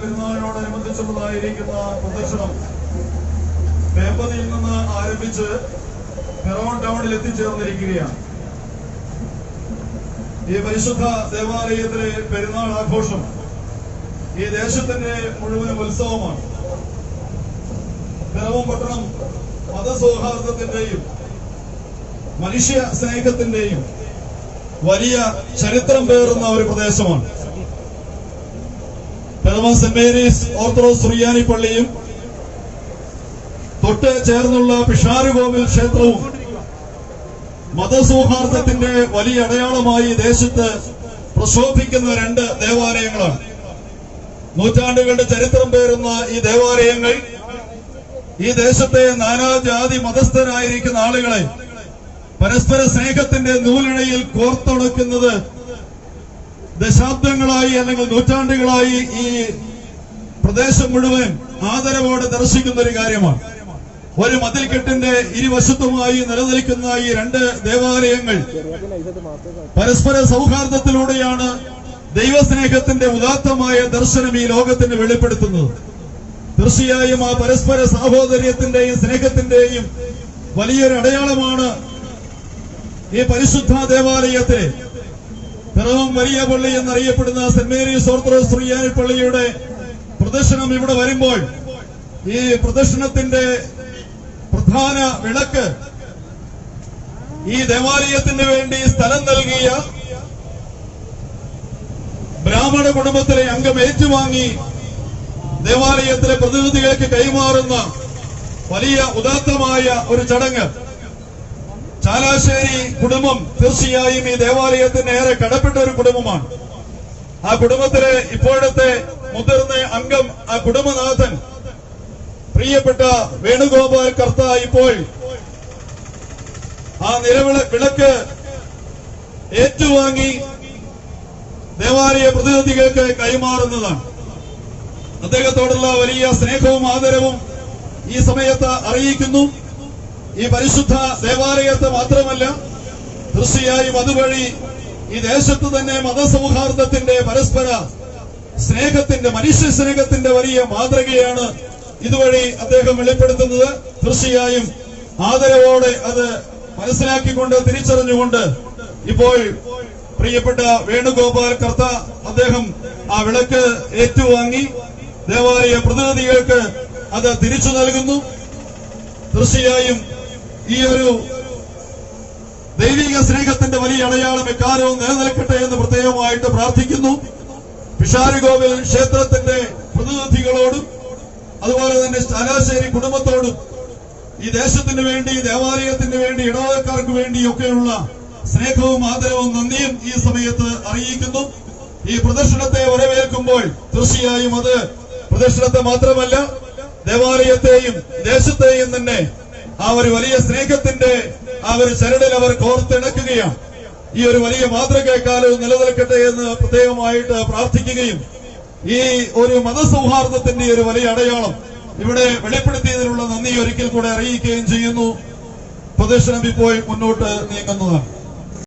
പെരുന്നാളിനോടനുബന്ധിച്ചുള്ളതായിരിക്കുന്ന പ്രദർശനം വേമ്പതിയിൽ നിന്ന് ആരംഭിച്ച് ഫെറോൺ ടൗണിൽ എത്തിച്ചേർന്നിരിക്കുകയാണ്. ഈ പരിശുദ്ധ ദേവാലയത്തിലെ പെരുന്നാൾ ആഘോഷം ഈ ദേശത്തിന്റെ മുഴുവൻ ഉത്സവമാണ്. പിറവം പട്ടണം മതസൗഹാർദ്ദത്തിന്റെയും മനുഷ്യ സ്നേഹത്തിന്റെയും വലിയ ചരിത്രം പേറുന്ന ഒരു പ്രദേശമാണ്. പിറവം സെന്റ് മേരീസ് ഓർത്തഡോക്സ് സുറിയാനി പള്ളിയും തൊട്ട് ചേർന്നുള്ള പിഷാരുകോവിൽ ക്ഷേത്രവും മതസൗഹാർദ്ദത്തിന്റെ വലിയ അടയാളമായി ദേശത്ത് പ്രശോഭിക്കുന്ന രണ്ട് ദേവാലയങ്ങളാണ്. നൂറ്റാണ്ടുകളുടെ ചരിത്രം പേരുന്ന ഈ ദേവാലയങ്ങൾ ഈ ദേശത്തെ നാനാജാതി മതസ്ഥരായിരിക്കുന്ന ആളുകളെ പരസ്പര സ്നേഹത്തിന്റെ നൂലിഴയിൽ കോർത്തുണക്കുന്നത് ദശാബ്ദങ്ങളായി അല്ലെങ്കിൽ നൂറ്റാണ്ടുകളായി ഈ പ്രദേശം മുഴുവൻ ആദരവോടെ ദർശിക്കുന്ന ഒരു കാര്യമാണ്. ഒരു മതിൽക്കെട്ടിന്റെ ഇരുവശത്തുമായി നിലനിൽക്കുന്ന ഈ രണ്ട് ദേവാലയങ്ങൾ പരസ്പര സൗഹാർദ്ദത്തിലൂടെയാണ് ദൈവസ്നേഹത്തിന്റെ ഉദാത്തമായ ദർശനം ഈ ലോകത്തിന് വെളിപ്പെടുത്തുന്നത്. തീർച്ചയായും ആ പരസ്പര സാഹോദര്യത്തിന്റെയും സ്നേഹത്തിന്റെയും വലിയൊരു അടയാളമാണ് ഈ പരിശുദ്ധ ദേവാലയത്തെ പിറവം വലിയ പള്ളി എന്നറിയപ്പെടുന്ന സെന്റ് മേരീസ് ഓർത്തഡോക്സ് ശ്രീയാനി പള്ളിയുടെ പ്രദർശനം ഇവിടെ വരുമ്പോൾ ഈ പ്രദർശനത്തിന്റെ പ്രധാന വിളക്ക് ഈ ദേവാലയത്തിന് വേണ്ടി സ്ഥലം നൽകിയ ബ്രാഹ്മണ കുടുംബത്തിലെ അംഗം ഏറ്റുവാങ്ങി ദേവാലയത്തിലെ പ്രതിനിധികൾക്ക് കൈമാറുന്ന വലിയ ഉദാത്തമായ ഒരു ചടങ്ങ്. ചാലാശ്ശേരി കുടുംബം തീർച്ചയായും ഈ ദേവാലയത്തിന് ഏറെ കടപ്പെട്ട ഒരു കുടുംബമാണ്. ആ കുടുംബത്തിലെ ഇപ്പോഴത്തെ മുതിർന്ന അംഗം ആ കുടുംബനാഥൻ പ്രിയപ്പെട്ട വേണുഗോപാൽ കർത്ത ഇപ്പോൾ ആ നിലവിള വിളക്ക് ഏറ്റുവാങ്ങി ദേവാലയ പ്രതിനിധികൾക്ക് കൈമാറുന്നതാണ്. അദ്ദേഹത്തോടുള്ള വലിയ സ്നേഹവും ആദരവും ഈ സമയത്ത് അറിയിക്കുന്നു. ഈ പരിശുദ്ധ ദേവാലയത്തെ മാത്രമല്ല തീർച്ചയായും അതുവഴി ഈ ദേശത്ത് തന്നെ മതസൗഹാർദ്ദത്തിന്റെ പരസ്പര സ്നേഹത്തിന്റെ മനുഷ്യ സ്നേഹത്തിന്റെ വലിയ മാതൃകയാണ് ഇതുവഴി അദ്ദേഹം വെളിപ്പെടുത്തുന്നത്. തീർച്ചയായും ആദരവോടെ അത് മനസ്സിലാക്കിക്കൊണ്ട് തിരിച്ചറിഞ്ഞുകൊണ്ട് ഇപ്പോൾ പ്രിയപ്പെട്ട വേണുഗോപാൽ കർത്ത അദ്ദേഹം ആ വിളക്ക് ഏറ്റുവാങ്ങി ദേവാലയ പ്രതിനിധികൾക്ക് അത് തിരിച്ചു നൽകുന്നു. തീർച്ചയായും ഈ ഒരു ദൈവിക സ്നേഹത്തിന്റെ വലിയ അടയാളം എക്കാലവും നിലനിൽക്കട്ടെ എന്ന് പ്രത്യേകമായിട്ട് പ്രാർത്ഥിക്കുന്നു. പിഷാരുകോവിൽ ക്ഷേത്രത്തിന്റെ പ്രതിനിധികളോടും അതുപോലെ തന്നെ ചാലാശ്ശേരി കുടുംബത്തോടും ഈ ദേശത്തിന് വേണ്ടി ദേവാലയത്തിന് വേണ്ടി ഇടവകക്കാർക്ക് വേണ്ടിയൊക്കെയുള്ള സ്നേഹവും ആദരവും നന്ദിയും ഈ സമയത്ത് അറിയിക്കുന്നു. ഈ പ്രദർശനത്തെ വരവേൽക്കുമ്പോൾ തീർച്ചയായും അത് പ്രദർശനത്തെ മാത്രമല്ല ദേവാലയത്തെയും ദേശത്തെയും തന്നെ ആ ഒരു വലിയ സ്നേഹത്തിന്റെ ആ ഒരു ചരടിൽ അവർ കോർത്തിണക്കുകയാണ് ഈ ഒരു വലിയ മാതൃക നിലനിൽക്കട്ടെ എന്ന് പ്രത്യേകമായിട്ട് പ്രാർത്ഥിക്കുകയും ഈ ഒരു മതസൗഹാർദ്ദത്തിന്റെ ഒരു വലിയ അടയാളം ഇവിടെ വെളിപ്പെടുത്തിയതിനുള്ള നന്ദി ഒരിക്കൽ കൂടെ അറിയിക്കുകയും ചെയ്യുന്നു. പ്രദർശനം ഇപ്പോൾ മുന്നോട്ട് നീങ്ങുന്നതാണ്.